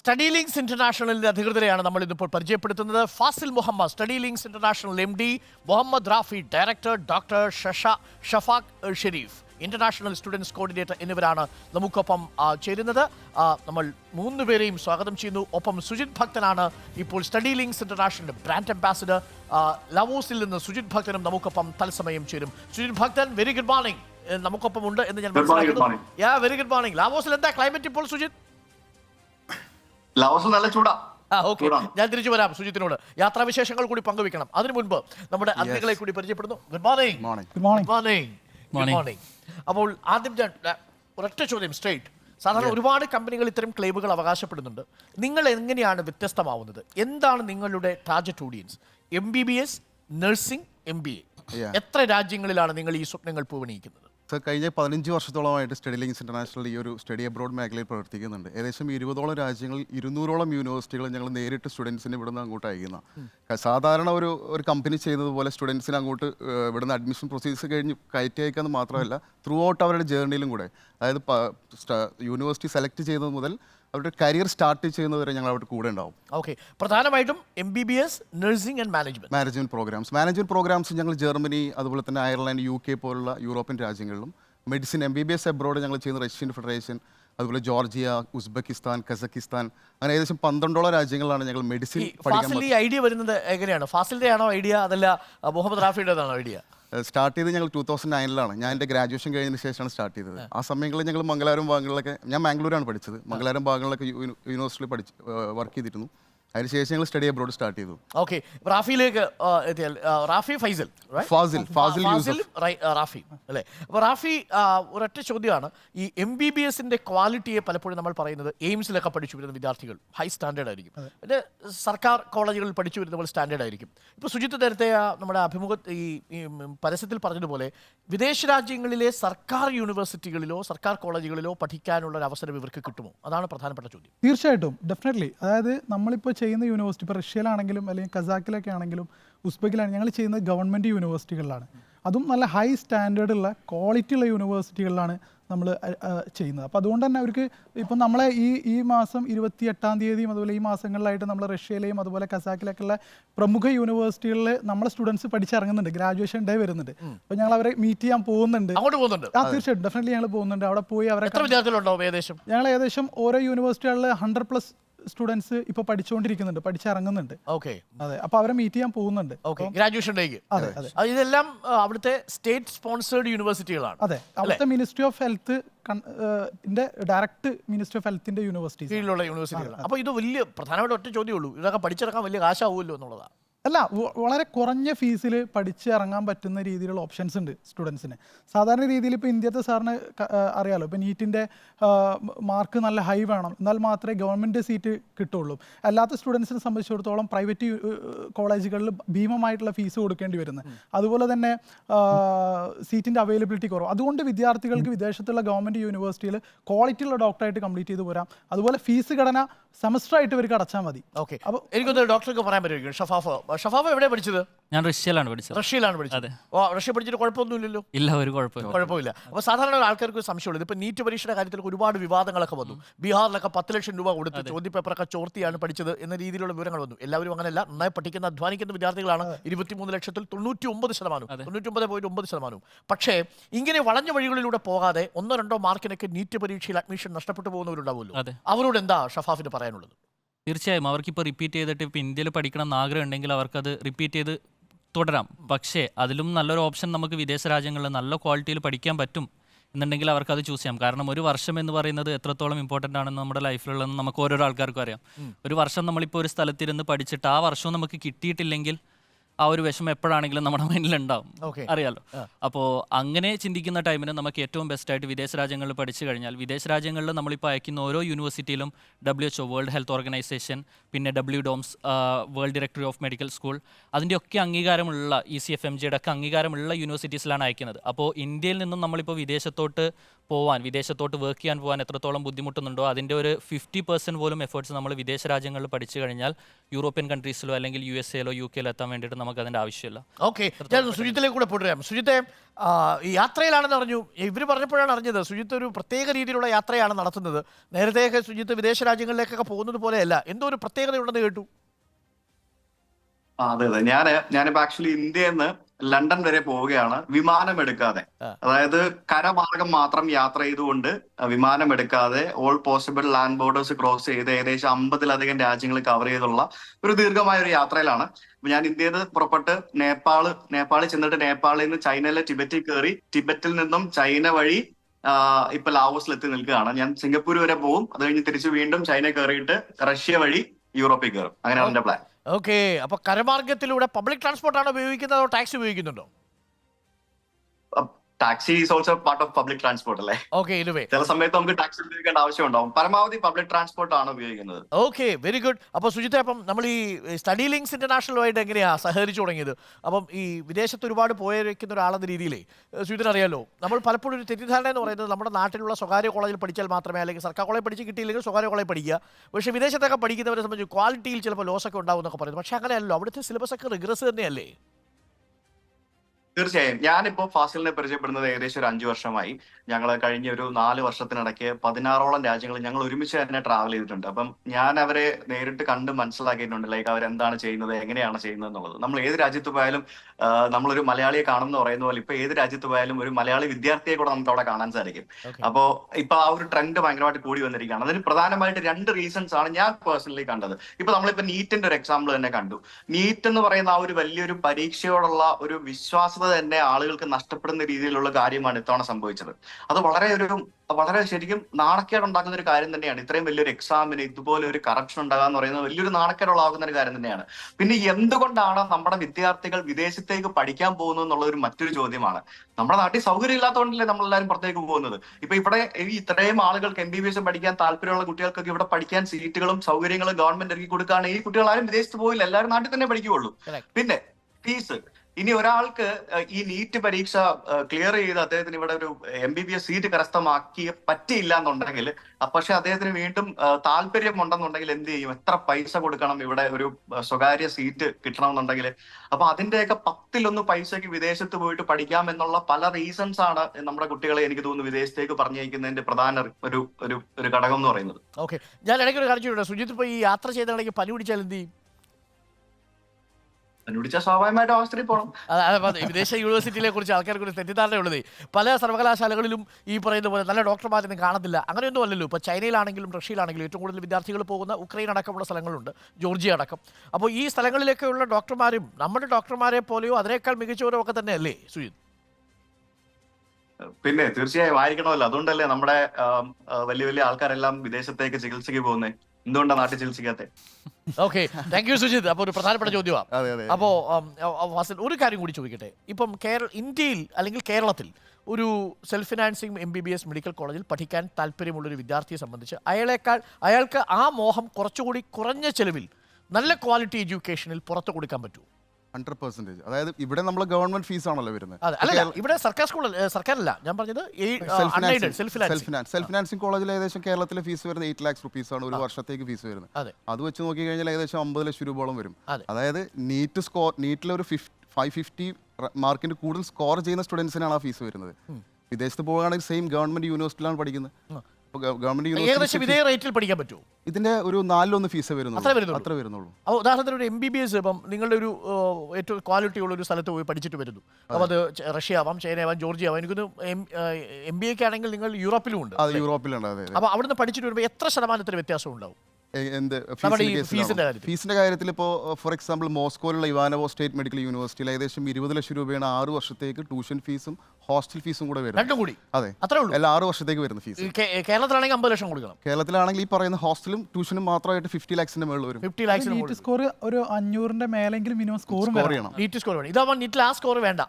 Study Links ഇന്റർനാഷണലിന്റെ അധികൃതരെയാണ് നമ്മൾ ഇന്നിപ്പോൾ പരിചയപ്പെടുത്തുന്നത്. Fazil Muhammad Study Links International M D Muhammad Rafi director doctor ഷഷ Shafaq Sharif. International students coordinator എന്നിവരാണ് നമുക്കൊപ്പം ചേരുന്നത്. നമ്മൾ മൂന്ന് പേരെയും സ്വാഗതം ചെയ്യുന്നു. ഒപ്പം സുജിത് ഭക്തനാണ് ഇപ്പോൾ സ്റ്റഡി ലിങ്ക്സ് ഇന്റർനാഷണലിന്റെ ബ്രാൻഡ് അംബാസിഡർ ലവോസിൽ നിന്ന് സുജിത് ഭക്തനും നമുക്കൊപ്പം തത്സമയം ചേരും. സുജിത് ഭക്തൻ വെരി ഗുഡ് മോർണിംഗ് നമുക്കൊപ്പം ഉണ്ട് എന്ന് ഞാൻ. യാ വെരി ഗുഡ് മോർണിംഗ് ലാവോസിൽ എന്താ ക്ലൈമറ്റ് ഇപ്പോൾ സുജിത്? ലാവോസിൽ നല്ല ചൂടാ. ആ ഓക്കെ. ഞാൻ തിരിച്ചു വരാം സുജിത്തിനോട്. യാത്രാവിശേഷങ്ങൾ കൂടി പങ്കുവെക്കണം അതിനു മുൻപ് നമ്മുടെ അതിഥികളെ കൂടി പരിചയപ്പെടുന്നു. Good morning morning good morning good morning അപ്പോൾ ആദ്യം ഒരൊറ്റ ചോദ്യം സ്ട്രേറ്റ് സാധാരണ ഒരുപാട് കമ്പനികൾ ഇത്തരം ക്ലെയിമുകൾ അവകാശപ്പെടുന്നുണ്ട്. നിങ്ങൾ എങ്ങനെയാണ് വ്യത്യസ്തമാവുന്നത്? എന്താണ് നിങ്ങളുടെ target audience M B B S nursing M B A എത്ര രാജ്യങ്ങളിലാണ് നിങ്ങൾ ഈ സ്വപ്നങ്ങൾ പൂവണിയിക്കുന്നത്? സർ കഴിഞ്ഞ പതിനഞ്ച് വർഷത്തോളമായിട്ട് സ്റ്റഡി ലിങ്ക്സ് ഇന്റർനാഷണൽ ഈ ഒരു സ്റ്റഡി അബ്രോഡ് മേഖലയിൽ പ്രവർത്തിക്കുന്നുണ്ട്. ഏകദേശം ഇരുപതോളം രാജ്യങ്ങളിൽ ഇരുന്നൂറോളം യൂണിവേഴ്സിറ്റികൾ ഞങ്ങൾ നേരിട്ട് സ്റ്റുഡൻസിനെ ഇവിടുന്ന് അങ്ങോട്ട് അയക്കുന്ന. സാധാരണ ഒരു ഒരു കമ്പനി ചെയ്യുന്നതുപോലെ സ്റ്റുഡൻസിനെ അങ്ങോട്ട് ഇവിടുന്ന് അഡ്മിഷൻ പ്രൊസീജിയേഴ്സ് കഴിഞ്ഞ് കയറ്റി അയക്കാന്ന് മാത്രമല്ല ത്രൂ ഔട്ട് അവരുടെ ജേർണിയിലും കൂടെ. അതായത് യൂണിവേഴ്സിറ്റി സെലക്ട് ചെയ്യുന്നത് മുതൽ അവരുടെ കരിയർ സ്റ്റാർട്ട് ചെയ്യുന്നവരെ ഞങ്ങൾ അവിടെ കൂടെ ഉണ്ടാവും. ഓക്കെ പ്രധാനമായിട്ടും M B B S nursing and management management programmes management programmes ഞങ്ങൾ ജർമ്മനി അതുപോലെ തന്നെ അയർലൻഡ് യു കെ പോലുള്ള യൂറോപ്യൻ രാജ്യങ്ങളിലും. Medicine M B B S abroad ഞങ്ങൾ ചെയ്യുന്ന റഷ്യൻ ഫെഡറേഷൻ അതുപോലെ ജോർജിയ ഉസ്ബെക്കിസ്ഥാൻ കസക്കിസ്ഥാൻ അങ്ങനെ ഏകദേശം പന്ത്രണ്ടോളം രാജ്യങ്ങളിലാണ് ഞങ്ങൾ മെഡിസിൻ ഐഡിയ വരുന്നത് എങ്ങനെയാണ്? ഫാസിലിന്റെ ആണോ ഐഡിയ അതല്ല മുഹമ്മദ് റാഫിയുടേതാണോ ഐഡിയ? സ്റ്റാർട്ട് ചെയ്ത് ഞങ്ങൾ ടൂ തൗസൻഡ് നയനിലാണ് ഞാൻ എന്റെ ഗ്രാജുവേഷൻ കഴിഞ്ഞതിന് ശേഷമാണ് സ്റ്റാർട്ട് ചെയ്തത്. ആ. സമയങ്ങളിൽ ഞങ്ങൾ മംഗലാപുരം ഭാഗങ്ങളിലൊക്കെ ഞാൻ മാംഗ്ലൂരാണ് പഠിച്ചത്. മംഗലാപുരം ഭാഗങ്ങളിലൊക്കെ യൂണിവേഴ്സിറ്റിയിൽ പഠിച്ച് വർക്ക് ചെയ്തിരുന്നു. അതിനുശേഷം ഞങ്ങൾ സ്റ്റഡി അബ്രോഡ് സ്റ്റാർട്ട് ചെയ്തു. ഓക്കെ റാഫിയിലേക്ക് എത്തിയാൽ റാഫി ഫൈസൽ? ഫാസിൽ, ഫാസിൽ റാഫി അല്ലേ? അപ്പോൾ റാഫി ഒരൊറ്റ ചോദ്യമാണ്. ഈ എം ബി ബി എസിന്റെ ക്വാളിറ്റിയെ പലപ്പോഴും നമ്മൾ പറയുന്നത് എയിംസിലൊക്കെ പഠിച്ചു വരുന്ന വിദ്യാർത്ഥികൾ ഹൈ സ്റ്റാൻഡേർഡ് ആയിരിക്കും. പിന്നെ സർക്കാർ കോളേജുകളിൽ പഠിച്ചു വരുന്ന പോലെ സ്റ്റാൻഡേർഡ് ആയിരിക്കും. ഇപ്പോൾ ശുചിത്വ നേരത്തെ നമ്മുടെ അഭിമുഖ ഈ ഈ, പരസ്യത്തിൽ പറഞ്ഞതുപോലെ വിദേശ രാജ്യങ്ങളിലെ സർക്കാർ യൂണിവേഴ്സിറ്റികളിലോ സർക്കാർ കോളേജുകളിലോ പഠിക്കാനുള്ള ഒരു അവസരം ഇവർക്ക് കിട്ടുമോ? അതാണ് പ്രധാനപ്പെട്ട ചോദ്യം. തീർച്ചയായിട്ടും ഡെഫിനറ്റ്ലി അതായത് നമ്മളിപ്പോൾ ചെയ്യുന്ന യൂണിവേഴ്സിറ്റി ഇപ്പോൾ റഷ്യയിലാണെങ്കിലും അല്ലെങ്കിൽ കസാക്കിലൊക്കെ ആണെങ്കിലും ഉസ്ബെക്കിലാണ് ഞങ്ങൾ ചെയ്യുന്നത് ഗവൺമെന്റ് യൂണിവേഴ്സിറ്റികളിലാണ് അതും നല്ല ഹൈ സ്റ്റാൻഡേർഡ് ഉള്ള ക്വാളിറ്റി ഉള്ള യൂണിവേഴ്സിറ്റികളിലാണ് നമ്മൾ ചെയ്യുന്നത്. അപ്പോൾ അതുകൊണ്ട് തന്നെ അവർക്ക് ഇപ്പം നമ്മളെ ഈ ഈ മാസം ഇരുപത്തി എട്ടാം തീയതിയും അതുപോലെ ഈ മാസങ്ങളിലായിട്ട് നമ്മൾ റഷ്യയിലെയും അതുപോലെ കസാക്കിലൊക്കെ ഉള്ള പ്രമുഖ യൂണിവേഴ്സിറ്റികളിൽ നമ്മളെ സ്റ്റുഡൻസ് പഠിച്ചിറങ്ങുന്നുണ്ട്. ഗ്രാജുവേഷൻ ഡേ വരുന്നുണ്ട്. അപ്പോൾ ഞങ്ങൾ അവരെ മീറ്റ് ചെയ്യാൻ പോകുന്നുണ്ട്. അങ്ങോട്ട് പോകുന്നുണ്ട്. ആ തീർച്ചയായിട്ടും. ഡെഫിനറ്റ്ലി ഞങ്ങൾ പോകുന്നുണ്ട്. അവിടെ പോയി അവരെ ഞങ്ങൾ ഏകദേശം? ഓരോ യൂണിവേഴ്സിറ്റികളിൽ ഹൺഡ്രഡ് പ്ലസ് സ്റ്റുഡൻസ് ഇപ്പൊ പഠിച്ചുകൊണ്ടിരിക്കുന്നുണ്ട് പഠിച്ചിറങ്ങുന്നുണ്ട്. ഓക്കെ അതെ അപ്പൊ അവരെ മീറ്റ് ചെയ്യാൻ പോകുന്നുണ്ട്. ഓക്കെ ഗ്രാജുവേഷൻ ഡേക്ക് അതെ അതെ. ഇതെല്ലാം അവിടുത്തെ സ്റ്റേറ്റ് സ്പോൺസേർഡ് യൂണിവേഴ്സിറ്റികളാണ് അതെ അവിടുത്തെ ministry of health direct ministry of ഹെൽത്തിന്റെ യൂണിവേഴ്സിറ്റീസ് കീഴിലുള്ള യൂണിവേഴ്സിറ്റികളാണ് അപ്പോൾ ഇത് വലിയ പ്രധാനമായിട്ട് ഒറ്റ ചോദ്യമേ ഉള്ളൂ. ഇതൊക്കെ പഠിച്ചിറക്കാൻ വലിയ കാശാവുമല്ലോ എന്നുള്ളതാണ്. അല്ല വളരെ കുറഞ്ഞ ഫീസിൽ പഠിച്ച് ഇറങ്ങാൻ പറ്റുന്ന രീതിയിലുള്ള ഓപ്ഷൻസ് ഉണ്ട് സ്റ്റുഡൻസിന്. സാധാരണ രീതിയിൽ ഇപ്പോൾ ഇന്ത്യത്തെ സാറിന് അറിയാലോ ഇപ്പോൾ നീറ്റിന്റെ മാർക്ക് നല്ല ഹൈ വേണം എന്നാൽ മാത്രമേ ഗവൺമെന്റ് സീറ്റ് കിട്ടുള്ളൂ. അല്ലാത്ത സ്റ്റുഡൻസിനെ സംബന്ധിച്ചിടത്തോളം പ്രൈവറ്റ് കോളേജുകളിൽ ഭീമമായിട്ടുള്ള ഫീസ് കൊടുക്കേണ്ടി വരുന്നത് അതുപോലെ തന്നെ സീറ്റിന്റെ അവൈലബിലിറ്റി കുറവ്. അതുകൊണ്ട് വിദ്യാർത്ഥികൾക്ക് വിദേശത്തുള്ള ഗവൺമെന്റ് യൂണിവേഴ്സിറ്റിയിൽ ക്വാളിറ്റി ഉള്ള ഡോക്ടറായിട്ട് കംപ്ലീറ്റ് ചെയ്ത് പോരാം. അതുപോലെ ഫീസ് ഘടന സെമസ്റ്റർ ആയിട്ട് ഇവർക്ക് അടച്ചാൽ മതി. ഓക്കെ. അപ്പോൾ എനിക്കൊന്ന് ഡോക്ടർക്ക് പറയാൻ പറ്റുമായിരിക്കും ഷഫാഫ് ഷഫാഫ് എവിടെ പഠിച്ചത്? ഞാൻ റഷ്യയിലാണ് പഠിച്ചത്. റഷ്യയിലാണ് പഠിച്ചത്. ഓ റഷ്യ പഠിച്ചിട്ട് കുഴപ്പമൊന്നുമില്ലല്ലോ? ഇല്ല ഒരു കുഴപ്പമില്ല. കുഴപ്പമില്ല. അപ്പോൾ സാധാരണ ആൾക്കാർക്ക് ഒരു സംശയമുള്ളത് ഇപ്പോൾ നീറ്റ് പരീക്ഷയുടെ കാര്യത്തിൽ ഒരുപാട് വിവാദങ്ങളൊക്കെ വന്നു. ബീഹാറിലൊക്കെ പത്ത് ലക്ഷം രൂപ കൊടുത്ത് ചോദ്യപേപ്പറൊക്കെ ചോർത്തിയാണ് പഠിച്ചത് എന്ന രീതിയിലുള്ള വിവരങ്ങൾ വന്നു. എല്ലാവരും അങ്ങനെയല്ല നന്നായി പഠിക്കുന്ന അധ്വാനിക്കുന്ന വിദ്യാർത്ഥികളാണ് ഇരുപത്തിമൂന്ന് ലക്ഷത്തിൽ തൊണ്ണൂറ്റി ഒമ്പത് ശതമാനം തൊണ്ണൂറ്റി ഒമ്പത് പോയിന്റ് ഒമ്പത് ശതമാനവും. പക്ഷേ ഇങ്ങനെ വളഞ്ഞ വഴികളിലൂടെ പോകാതെ ഒന്നോ രണ്ടോ മാർക്കിനൊക്കെ നീറ്റ് പരീക്ഷയിൽ അഡ്മിഷൻ നഷ്ടപ്പെട്ടു പോകുന്നവരുണ്ടാവുമല്ലോ. അവരോട് എന്താ ഷഫാഫിന് പറയാനുള്ളത്? തീർച്ചയായും അവർക്ക് അവർക്കിപ്പോൾ റിപ്പീറ്റ് ചെയ്തിട്ട് ഇപ്പോൾ ഇന്ത്യയിൽ പഠിക്കണം എന്ന് ആഗ്രഹം ഉണ്ടെങ്കിൽ അവർക്കത് റിപ്പീറ്റ് ചെയ്ത് തുടരാം. പക്ഷേ അതിലും നല്ലൊരു ഓപ്ഷൻ നമുക്ക് വിദേശ രാജ്യങ്ങളിൽ നല്ല ക്വാളിറ്റിയിൽ പഠിക്കാൻ പറ്റും എന്നുണ്ടെങ്കിൽ അവർക്കത് ചൂസ് ചെയ്യാം. കാരണം ഒരു വർഷം എന്ന് പറയുന്നത് എത്രത്തോളം ഇമ്പോർട്ടന്റ് ആണെന്ന് നമ്മുടെ ലൈഫിലുള്ളതെന്ന് നമുക്ക് ഓരോരോ ആൾക്കാർക്കും അറിയാം. ഒരു വർഷം നമ്മളിപ്പോൾ ഒരു സ്ഥലത്തിരുന്ന് പഠിച്ചിട്ട് ആ വർഷവും നമുക്ക് കിട്ടിയിട്ടില്ലെങ്കിൽ ആ ഒരു വിഷമം എപ്പോഴാണെങ്കിലും നമ്മുടെ മൈൻഡിലുണ്ടാവും. Okay. അറിയാലോ? അപ്പോൾ അങ്ങനെ ചിന്തിക്കുന്ന ടൈമിന് നമുക്ക് ഏറ്റവും ബെസ്റ്റ് ആയിട്ട് വിദേശ രാജ്യങ്ങളിൽ പഠിച്ചു കഴിഞ്ഞാൽ വിദേശ രാജ്യങ്ങളിൽ നമ്മളിപ്പോൾ അയക്കുന്ന ഓരോ യൂണിവേഴ്സിറ്റിയിലും W H O world health organization പിന്നെ W DOMS world directory of medical school അതിന്റെ ഒക്കെ അംഗീകാരമുള്ള ഇ സി എഫ് എം ജിയുടെ ഒക്കെ അംഗീകാരമുള്ള യൂണിവേഴ്സിറ്റീസിലാണ് അയക്കുന്നത്. അപ്പോൾ ഇന്ത്യയിൽ നിന്നും നമ്മളിപ്പോൾ വിദേശത്തോട്ട് പോവാൻ വിദേശത്തോട്ട് വർക്ക് ചെയ്യാൻ പോകാൻ എത്രത്തോളം ബുദ്ധിമുട്ടുന്നുണ്ടോ അതിന്റെ ഒരു ഫിഫ്റ്റി പെർസെന്റ് പോലും എഫേർട്സ് നമ്മൾ വിദേശ രാജ്യങ്ങളിൽ പഠിച്ചു കഴിഞ്ഞാൽ യൂറോപ്യൻ കൺട്രീസിലോ അല്ലെങ്കിൽ യു എസ് എയിലോ യു കെയിലോ എത്താൻ വേണ്ടിയിട്ട് നമുക്ക് അതിന്റെ ആവശ്യമില്ല. ഓക്കെ ഞാൻ സുജിത്തിലേക്ക് കൂടെ തുടരാം സുജിത്തെ യാത്രയിലാണെന്ന് അറിഞ്ഞു. ഇവർ പറഞ്ഞപ്പോഴാണ് അറിഞ്ഞത് സുജിത്ത് ഒരു പ്രത്യേക രീതിയിലുള്ള യാത്രയാണ് നടത്തുന്നത്. നേരത്തെ സുജിത്ത് വിദേശ രാജ്യങ്ങളിലേക്കൊക്കെ പോകുന്നത് പോലെയല്ല. എന്തോ ഒരു പ്രത്യേകതയുണ്ടെന്ന് കേട്ടു. അതെ അതെ. ഞാൻ ഞാനിപ്പോ ആക്ച്വലി ഇന്ത്യയിൽ നിന്ന് ലണ്ടൻ വരെ പോവുകയാണ് വിമാനം എടുക്കാതെ അതായത് കരമാർഗം മാത്രം യാത്ര ചെയ്തുകൊണ്ട് വിമാനം എടുക്കാതെ all possible land borders cross ചെയ്ത് ഏകദേശം അമ്പതിലധികം രാജ്യങ്ങൾ കവർ ചെയ്തുള്ള ഒരു ദീർഘമായ ഒരു യാത്രയിലാണ് ഞാൻ ഇന്ത്യയിൽ നിന്ന് പുറപ്പെട്ട് നേപ്പാൾ നേപ്പാളിൽ ചെന്നിട്ട് നേപ്പാളിൽ നിന്ന് ചൈനയിലെ ടിബറ്റിൽ കയറി ടിബറ്റിൽ നിന്നും ചൈന വഴി ഇപ്പൊ ലാവോസിൽ എത്തി നിൽക്കുകയാണ്. ഞാൻ സിംഗപ്പൂർ വരെ പോകും. അത് കഴിഞ്ഞ് തിരിച്ച് വീണ്ടും ചൈന കയറിയിട്ട് റഷ്യ വഴി യൂറോപ്പിൽ കയറും. അങ്ങനെയാണ് എന്റെ പ്ലാൻ ഓക്കെ അപ്പൊ കരമാർഗത്തിലൂടെ പബ്ലിക് ട്രാൻസ്പോർട്ടാണ് ഉപയോഗിക്കുന്നത് അതോ ടാക്സി ഉപയോഗിക്കുന്നുണ്ടോ? Taxi is also part of public transport അല്ലേ? ഓക്കെ ഇലുവേ ചില സമയത്ത് നമുക്ക് ടാക്സി ഉപയോഗിക്കേണ്ട ആവശ്യമുണ്ടാവും. പരമാവധി പബ്ലിക് ട്രാൻസ്പോർട്ട് ആണ് ഉപയോഗിക്കുന്നത്. ഓക്കെ വെരി ഗുഡ് അപ്പോൾ സുജിത്തെ അപ്പം നമ്മൾ ഈ സ്റ്റഡി ലിങ്ക്സ് ഇന്റർനാഷണലുമായിട്ട് എങ്ങനെയാ സഹകരിച്ചു തുടങ്ങിയത്? അപ്പം ഈ വിദേശത്ത് ഒരുപാട് പോയിരിക്കുന്ന ഒരാളെന്ന രീതിയിലേ സുജിത്തിന് അറിയാലോ നമ്മൾ പലപ്പോഴും ഒരു തെറ്റിദ്ധാരണ എന്ന് പറയുന്നത് നമ്മുടെ നാട്ടിലുള്ള സ്വകാര്യ കോളേജിൽ പഠിച്ചാൽ മാത്രമേ അല്ലെങ്കിൽ സർക്കാർ കോളേജ് പഠിച്ച് കിട്ടിയില്ലെങ്കിൽ സ്വകാര്യ കോളേജ് പഠിക്കുക. പക്ഷേ വിദേശത്തൊക്കെ പഠിക്കുന്നവരെ സംബന്ധിച്ച് ക്വാളിറ്റിയിൽ ചിലപ്പോൾ ലോസ് ഒക്കെ ഉണ്ടാവും എന്നൊക്കെ പറയുന്നത് പക്ഷേ അങ്ങനെയല്ലോ അവിടുത്തെ സിലബസ് ഒക്കെ റിഗ്രസ് തന്നെയല്ലേ? തീർച്ചയായും. ഞാനിപ്പോ ഫാസിലിനെ പരിചയപ്പെടുന്നത് ഏകദേശം ഒരു അഞ്ചു വർഷമായി. ഞങ്ങൾ കഴിഞ്ഞ ഒരു നാല് വർഷത്തിനിടയ്ക്ക് പതിനാറോളം രാജ്യങ്ങൾ ഞങ്ങൾ ഒരുമിച്ച് തന്നെ ട്രാവൽ ചെയ്തിട്ടുണ്ട്. അപ്പം ഞാൻ അവരെ നേരിട്ട് കണ്ട് മനസ്സിലാക്കിയിട്ടുണ്ട് ലൈക്ക് അവരെന്താണ് ചെയ്യുന്നത് എങ്ങനെയാണ് ചെയ്യുന്നത് എന്നുള്ളത്. നമ്മൾ ഏത് രാജ്യത്ത് പോയാലും നമ്മളൊരു മലയാളിയെ കാണുന്ന പറയുന്ന പോലെ ഇപ്പൊ ഏത് രാജ്യത്ത് പോയാലും ഒരു മലയാളി വിദ്യാർത്ഥിയെ കൂടെ നമുക്ക് അവിടെ കാണാൻ സാധിക്കും. അപ്പോൾ അപ്പോ ഇപ്പൊ ആ ഒരു ട്രെൻഡ് ഭയങ്കരമായിട്ട് കൂടി വന്നിരിക്കുകയാണ്. അതിന് പ്രധാനമായിട്ട് രണ്ട് റീസൺസ് ആണ് ഞാൻ പേഴ്സണലി കണ്ടത്. ഇപ്പൊ നമ്മളിപ്പോ നീറ്റിന്റെ ഒരു എക്സാമ്പിൾ തന്നെ കണ്ടു. നീറ്റ് എന്ന് പറയുന്ന ആ ഒരു വലിയൊരു പരീക്ഷയോടുള്ള ഒരു വിശ്വാസത തന്നെ ആളുകൾക്ക് നഷ്ടപ്പെടുന്ന രീതിയിലുള്ള കാര്യമാണ് ഇത്തവണ സംഭവിച്ചത്. അത് വളരെ ഒരു വളരെ ശരിക്കും നാണക്കേട് ഉണ്ടാക്കുന്ന ഒരു കാര്യം തന്നെയാണ്. ഇത്രയും വലിയൊരു എക്സാമിന് ഇതുപോലെ ഒരു കറപ്ഷൻ ഉണ്ടാകുക എന്ന് പറയുന്നത് വലിയൊരു നാണക്കേടുള്ളാകുന്ന ഒരു കാര്യം തന്നെയാണ്. പിന്നെ എന്തുകൊണ്ടാണ് നമ്മുടെ വിദ്യാർത്ഥികൾ വിദേശത്തേക്ക് പഠിക്കാൻ പോകുന്നത് എന്നുള്ള ഒരു മറ്റൊരു ചോദ്യമാണ്. നമ്മുടെ നാട്ടിൽ സൗകര്യം ഇല്ലാത്തതുകൊണ്ടല്ലേ നമ്മൾ എല്ലാവരും പുറത്തേക്ക് പോകുന്നത്? ഇപ്പൊ ഇവിടെ ഈ ഇത്രയും ആളുകൾക്ക് എം ബി ബി എസ് പഠിക്കാൻ താല്പര്യമുള്ള കുട്ടികൾക്കൊക്കെ ഇവിടെ പഠിക്കാൻ സീറ്റുകളും സൗകര്യങ്ങളും ഗവൺമെന്റ് ഒരുക്കി കൊടുക്കുകയാണെങ്കിൽ ഈ കുട്ടികൾ ആരും വിദേശത്ത് പോയില്ല. എല്ലാവരും നാട്ടിൽ തന്നെ പഠിക്കുകയുള്ളൂ. പിന്നെ ഫീസ്. ഇനി ഒരാൾക്ക് ഈ നീറ്റ് പരീക്ഷ ക്ലിയർ ചെയ്ത് അദ്ദേഹത്തിന് ഇവിടെ ഒരു M B B S seat കരസ്ഥമാക്കി പറ്റിയില്ല എന്നുണ്ടെങ്കിൽ പക്ഷെ അദ്ദേഹത്തിന് വീണ്ടും താല്പര്യം ഉണ്ടെന്നുണ്ടെങ്കിൽ എന്ത് ചെയ്യും? എത്ര പൈസ കൊടുക്കണം ഇവിടെ ഒരു സ്വകാര്യ സീറ്റ് കിട്ടണമെന്നുണ്ടെങ്കിൽ? അപ്പൊ അതിന്റെയൊക്കെ പത്തിലൊന്ന് പൈസയ്ക്ക് വിദേശത്ത് പോയിട്ട് പഠിക്കാം എന്നുള്ള പല റീസൺസ് ആണ് നമ്മുടെ കുട്ടികളെ എനിക്ക് തോന്നുന്നു വിദേശത്തേക്ക് പറഞ്ഞയക്കുന്നതിന്റെ പ്രധാന ഒരു ഒരു ഘടകം എന്ന് പറയുന്നത്. ഓക്കെ. ഞാൻ ഇടയ്ക്ക് ഒരു കാര്യം സുജിത്ത് ഇപ്പൊ ഈ യാത്ര ചെയ്തിടയ്ക്ക് പനി പിടിച്ചാൽ എന്ത് ചെയ്യും? കണ്ടുപിടിച്ചാൽ സ്വാഭാവികമായിട്ട് ഓസ്ട്രേലിയ പോകണം അത് അത് വിദേശ യൂണിവേഴ്സിറ്റിയിലെ കുറിച്ച് ആൾക്കാർക്ക് ഒരു തെറ്റിദ്ധാരണയുള്ളതേ പല സർവകലാശാലകളിലും ഈ പറയുന്ന പോലെ നല്ല ഡോക്ടർമാരൊന്നും കാണത്തില്ല. അങ്ങനെയൊന്നും അല്ലല്ലോ. ഇപ്പോൾ ചൈനയിലാണെങ്കിലും റഷ്യയിലാണെങ്കിലും ഏറ്റവും കൂടുതൽ വിദ്യാർത്ഥികൾ പോകുന്ന ഉക്രൈൻ അടക്കമുള്ള സ്ഥലങ്ങളുണ്ട്. ജോർജിയ അടക്കം. അപ്പോൾ ഈ സ്ഥലങ്ങളിലൊക്കെയുള്ള ഡോക്ടർമാരും നമ്മുടെ ഡോക്ടർമാരെ പോലെയോ അതിനേക്കാൾ മികച്ചവരോ ഒക്കെ തന്നെയല്ലേ സുജിത്? പിന്നെ തീർച്ചയായും ആയിരിക്കണമല്ലോ. അതുകൊണ്ടല്ലേ നമ്മുടെ വലിയ വലിയ ആൾക്കാരെല്ലാം വിദേശത്തേക്ക് ചികിത്സയ്ക്ക് പോകുന്നത് എന്തുകൊണ്ടാണ് നാട്ടിൽ ചികിത്സിക്കാത്തെ? ഓക്കെ താങ്ക് യു സുജിത് അപ്പോൾ ഒരു പ്രധാനപ്പെട്ട ചോദ്യമാണ് അപ്പോൾ ഫാസിൽ ഒരു കാര്യം കൂടി ചോദിക്കട്ടെ? ഇപ്പം കേരള ഇന്ത്യയിൽ അല്ലെങ്കിൽ കേരളത്തിൽ ഒരു self financing M B B S medical കോളേജിൽ പഠിക്കാൻ താല്പര്യമുള്ളൊരു വിദ്യാർത്ഥിയെ സംബന്ധിച്ച് അയാളേക്കാൾ അയാൾക്ക് ആ മോഹം കുറച്ചുകൂടി കുറഞ്ഞ ചെലവിൽ നല്ല ക്വാളിറ്റി എഡ്യൂക്കേഷനിൽ പുറത്തു കൊടുക്കാൻ പറ്റൂ ഹൺഡ്രഡ് പെർസെന്റേജ് അതായത് ഇവിടെ നമ്മൾ ഗവൺമെന്റ് ഫീസ് ആണല്ലോ വരുന്നത്. അതെ. അല്ല ഇവിടെ സർക്കാർ സ്കൂൾ സർക്കാരല്ല. ഞാൻ പറഞ്ഞത് സെൽഫ് സെൽഫ് ഫിനാൻസിംഗ് കോളേജിൽ ഏകദേശം കേരളത്തിലെ ഫീസ് വരുന്നത് എയ്റ്റ് ലാക്സ് റുപ്പീസ് ആണ്. ഒരു വർഷത്തേക്ക് ഫീസ് വരുന്നത്. അതെ. വെച്ച് നോക്കി കഴിഞ്ഞാൽ ഏകദേശം അമ്പത് ലക്ഷം രൂപയോളം വരും. അതായത് നീറ്റ് സ്കോർ നീറ്റിൽ ഒരു ഫൈവ് ഫിഫ്റ്റി മാർക്കിന്റെ കൂടുതൽ സ്കോർ ചെയ്യുന്ന സ്റ്റുഡൻസിനാണ് ആ ഫീസ് വരുന്നത്. വിദേശത്ത് പോവുകയാണെങ്കിൽ സെയിം ഗവൺമെന്റ് യൂണിവേഴ്സിറ്റിയിലാണ് പഠിക്കുന്നത്. ഗവൺമെന്റ് ഏകദേശം ഇതേ റേറ്റിൽ പഠിക്കാൻ പറ്റുമോ? ഇതിന്റെ ഒരു നാലിലൊന്ന് ഫീസ് വരുന്നുള്ളൂ. അത്ര വരുന്നുള്ളൂ. അപ്പോൾ ഉദാഹരണത്തിന് ഒരു എം ബി ബി എസ് ഇപ്പം നിങ്ങളുടെ ഒരു ഏറ്റവും ക്വാളിറ്റി ഉള്ള ഒരു സ്ഥലത്ത് പോയി പഠിച്ചിട്ട് വരുന്നു. അപ്പോൾ അത് റഷ്യ ആവാം ചൈന ആവാം ജോർജിയ ആവാം. എനിക്കൊന്ന് എം ബി എക്ക് ആണെങ്കിൽ നിങ്ങൾ യൂറോപ്പിലും ഉണ്ട് യൂറോപ്പിലുണ്ട്. അപ്പോൾ അവിടുന്ന് പഠിച്ചിട്ട് വരുമ്പോൾ എത്ര ശതമാനത്തിന് വ്യത്യാസം ഉണ്ടാവും? എന്ത് ഫീസിന്റെ ഫീസിന്റെ കാര്യത്തിൽ. ഫീസിന്റെ കാര്യത്തിൽ ഇപ്പോൾ ഫോർ എക്സാമ്പിൾ മോസ്കോയിലുള്ള ഇവാനവോ സ്റ്റേറ്റ് മെഡിക്കൽ യൂണിവേഴ്സിറ്റിയിൽ ഏകദേശം ഇരുപത് ലക്ഷം രൂപയാണ് ആറ് വർഷത്തേക്ക് ട്യൂഷൻ ഫീസും ഹോസ്റ്റൽ ഫീസും കൂടെ വരും രണ്ടും കൂടി? അതെ. അത്രേ ഉള്ളൂ? എല്ലാ ആറ് വർഷത്തേക്ക് വരുന്ന ഫീസ്. കേരളത്തിലാണെങ്കിൽ അമ്പത് ലക്ഷം കൊടുക്കണം. കേരളത്തിലാണെങ്കിൽ ഈ പറയുന്ന ഹോസ്റ്റലും ട്യൂഷനും മാത്രമായിട്ട് ഫിഫ്റ്റി ലാക്സിന്റെ മേളിൽ വരും. ഫിഫ്റ്റി ലാക്സിന് നീറ്റ് സ്കോർ ഒരു അഞ്ഞൂറിന്റെ മേലെങ്കിലും മിനിമം സ്കോറും സ്കോർ ചെയ്യണം. നീറ്റ് സ്കോർ വേണം ഇതാവുമ്പോൾ നീറ്റിൽ ആ സ്കോർ വേണ്ട.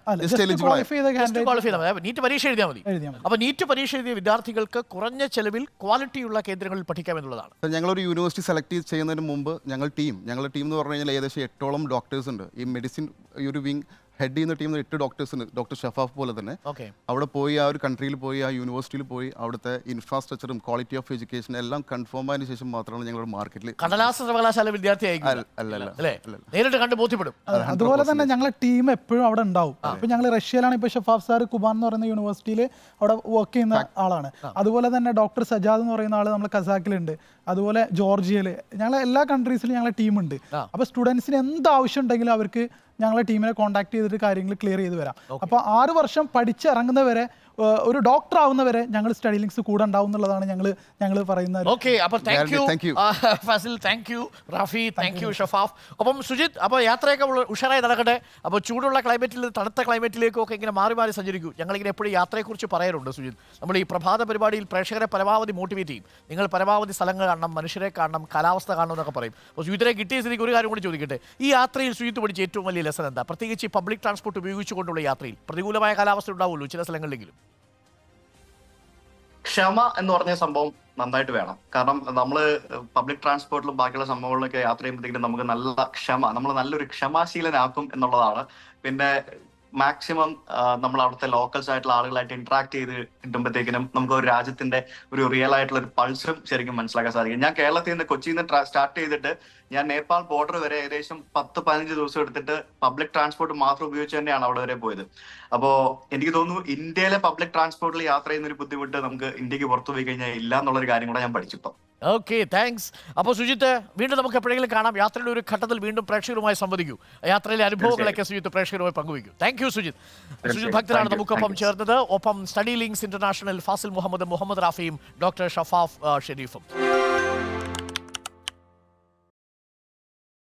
ക്വാളിഫൈ ചെയ്ത ജസ്റ്റ് ക്വാളിഫൈ ചെയ്താൽ മതി. നീറ്റ് പരീക്ഷ എഴുതിയാൽ മതി. അപ്പോൾ നീറ്റ് പരീക്ഷ എഴുതിയ വിദ്യാർത്ഥികൾക്ക് കുറഞ്ഞ ചെലവിൽ ക്വാളിറ്റിയുള്ള കേന്ദ്രങ്ങളിൽ പഠിക്കാം എന്നുള്ളതാണ്. ഞങ്ങൾ ഒരു യൂണിവേഴ്സിറ്റി സെലക്ട് ചെയ്യുന്നതിന് മുമ്പ് ഞങ്ങൾ ടീം ഞങ്ങളുടെ ടീം എന്ന് പറഞ്ഞു കഴിഞ്ഞാൽ ഏകദേശം എട്ടോളം ഡോക്ടേഴ്സ് ഉണ്ട്. ഈ മെഡിസിൻ ഈ ഒരു വിങ് ഹെഡ് ചെയ്യുന്ന ടീമിൽ എട്ട് ഡോക്ടേഴ്സിന് ഡോക്ടർ ഷഫാഫ് പോലെ തന്നെ. ഓക്കെ അവിടെ പോയി ആ ഒരു കൺട്രിയിൽ പോയി ആ യൂണിവേഴ്സിറ്റിയിൽ പോയി അവിടുത്തെ ഇൻഫ്രാസ്ട്രക്ചറും ക്വാളിറ്റി ഓഫ് എഡ്യൂക്കേഷൻ എല്ലാം കൺഫേം ആയതിനു ശേഷം മാത്രമാണ് ഞങ്ങൾ മാർക്കറ്റിൽ കടലാസ സർവകലാശാല വിദ്യാർത്ഥി ആയിരിക്കും അല്ല അല്ല അല്ലേ. നേരിട്ട് കണ്ട് ബോധ്യപ്പെടും. അതുപോലെ തന്നെ ഞങ്ങളുടെ ടീം എപ്പോഴും അവിടെ ഉണ്ടാവും. ഇപ്പൊ ഞങ്ങൾ റഷ്യയിലാണ് ഇപ്പൊ ഷഫാഫ് സാർ കുബാൻ എന്ന് പറയുന്ന യൂണിവേഴ്സിറ്റിയിൽ അവിടെ വർക്ക് ചെയ്യുന്ന ആളാണ്. അതുപോലെ തന്നെ ഡോക്ടർ സജാദ് എന്ന് പറയുന്ന ആൾ നമ്മൾ കസാക്കിലുണ്ട് അതുപോലെ ജോർജിയയിൽ ഞങ്ങളെ എല്ലാ കൺട്രീസിലും ഞങ്ങളെ ടീമുണ്ട് ഉണ്ട്. അപ്പൊ സ്റ്റുഡൻസിന് എന്ത് ആവശ്യം ഉണ്ടെങ്കിലും അവർക്ക് ഞങ്ങളെ ടീമിനെ കോൺടാക്ട് ചെയ്തിട്ട് കാര്യങ്ങൾ ക്ലിയർ ചെയ്ത് വരാം. അപ്പോൾ ആറ് വർഷം പഠിച്ചിറങ്ങുന്നവരെ ഒരു ഡോക്ടർ ആവുന്നവരെ ഞങ്ങൾ സ്റ്റഡി ലിങ്ക്സ് കൂടെ ഉണ്ടാവും എന്നുള്ളതാണ് ഞങ്ങൾ ഞങ്ങൾ പറയുന്നത് ഓക്കെ അപ്പൊ thank you thank you Fasil thank you Rafi thank you Shafaf. അപ്പം സുജിത് അപ്പോൾ യാത്രയൊക്കെ ഉഷാറായി നടക്കട്ടെ. അപ്പോൾ ചൂടുള്ള ക്ലൈമറ്റിൽ തണുത്ത ക്ലൈമറ്റിലേക്കും ഒക്കെ ഇങ്ങനെ മാറി മാറി സഞ്ചരിക്കൂ. ഞങ്ങളിങ്ങനെ എപ്പോഴും യാത്രയെക്കുറിച്ച് പറയാറുണ്ട് സുജിത്. നമ്മൾ ഈ പ്രഭാത പരിപാടിയിൽ പ്രേക്ഷകരെ പരമാവധി മോട്ടിവേറ്റ് ചെയ്യും. നിങ്ങൾ പരമാവധി സ്ഥലങ്ങൾ കാണണം മനുഷ്യരെ കാണണം കാലാവസ്ഥ കാണണം എന്നൊക്കെ പറയും. അപ്പോൾ സുജിത്തിനെ കിട്ടിയ സ്ഥിതിക്ക് ഒരു കാര്യം കൂടി ചോദിക്കട്ടെ? ഈ യാത്രയിൽ സുജിത്ത് പഠിച്ച ഏറ്റവും വലിയ ലെസൺ എന്താ? പ്രത്യേകിച്ച് ഈ പബ്ലിക് ട്രാൻസ്പോർട്ട് ഉപയോഗിച്ചുകൊണ്ടുള്ള യാത്രയിൽ പ്രതികൂലമായ കാലാവസ്ഥ ഉണ്ടാവുമല്ലോ ചില സ്ഥലങ്ങളിലെങ്കിലും? ക്ഷമ എന്ന് പറഞ്ഞ സംഭവം നന്നായിട്ട് വേണം. കാരണം നമ്മൾ പബ്ലിക് ട്രാൻസ്പോർട്ടിലും ബാക്കിയുള്ള സംഭവങ്ങളിലൊക്കെ യാത്ര ചെയ്യുമ്പോഴത്തേക്കും നമുക്ക് നല്ല ക്ഷമ നമ്മൾ നല്ലൊരു ക്ഷമാശീലനാക്കും എന്നുള്ളതാണ്. പിന്നെ മാക്സിമം നമ്മൾ അവിടുത്തെ ലോക്കൽസ് ആയിട്ടുള്ള ആളുകളായിട്ട് ഇന്ററാക്ട് ചെയ്ത് കിട്ടുമ്പോഴത്തേക്കിനും നമുക്ക് ഒരു രാജ്യത്തിന്റെ ഒരു റിയൽ ആയിട്ടുള്ള ഒരു പൾസും ശരിക്കും മനസ്സിലാക്കാൻ സാധിക്കും. ഞാൻ കേരളത്തിൽ നിന്ന് കൊച്ചിയിൽ നിന്ന് സ്റ്റാർട്ട് ചെയ്തിട്ട് ഞാൻ നേപ്പാൾ ബോർഡർ വരെ ഏകദേശം പത്ത് പതിനഞ്ച് ദിവസം എടുത്തിട്ട് പബ്ലിക് ട്രാൻസ്പോർട്ട് മാത്രം ഉപയോഗിച്ച് തന്നെയാണ് അവിടെ വരെ പോയത്. അപ്പോ എനിക്ക് തോന്നുന്നു ഇന്ത്യയിലെ പബ്ലിക് ട്രാൻസ്പോർട്ടിൽ യാത്ര ചെയ്യുന്ന ഒരു ബുദ്ധിമുട്ട് നമുക്ക് ഇന്ത്യയ്ക്ക് പുറത്തു പോയി കഴിഞ്ഞാൽ ഇല്ല എന്നുള്ളൊരു കാര്യം കൂടെ ഞാൻ പഠിച്ചു ഇപ്പൊ. ഓക്കെ താങ്ക്സ് അപ്പോൾ സുജിത്ത് വീണ്ടും നമുക്ക് എപ്പോഴെങ്കിലും കാണാം. യാത്രയുടെ ഒരു ഘട്ടത്തിൽ വീണ്ടും പ്രേക്ഷകരുമായി സംവദിക്കൂ. യാത്രയിലെ അനുഭവങ്ങളൊക്കെ സുജിത്ത് പ്രേക്ഷകരുമായി പങ്കുവയ്ക്കൂ. Thank you Sujith. സുജിത് ഭക്തനാണ് Thank you. നമുക്കൊപ്പം ചേർന്നത്. ഒപ്പം Study Links International Fasil Muhammad Muhammad റാഫിയും doctor Shafaf ഷെരീഫും.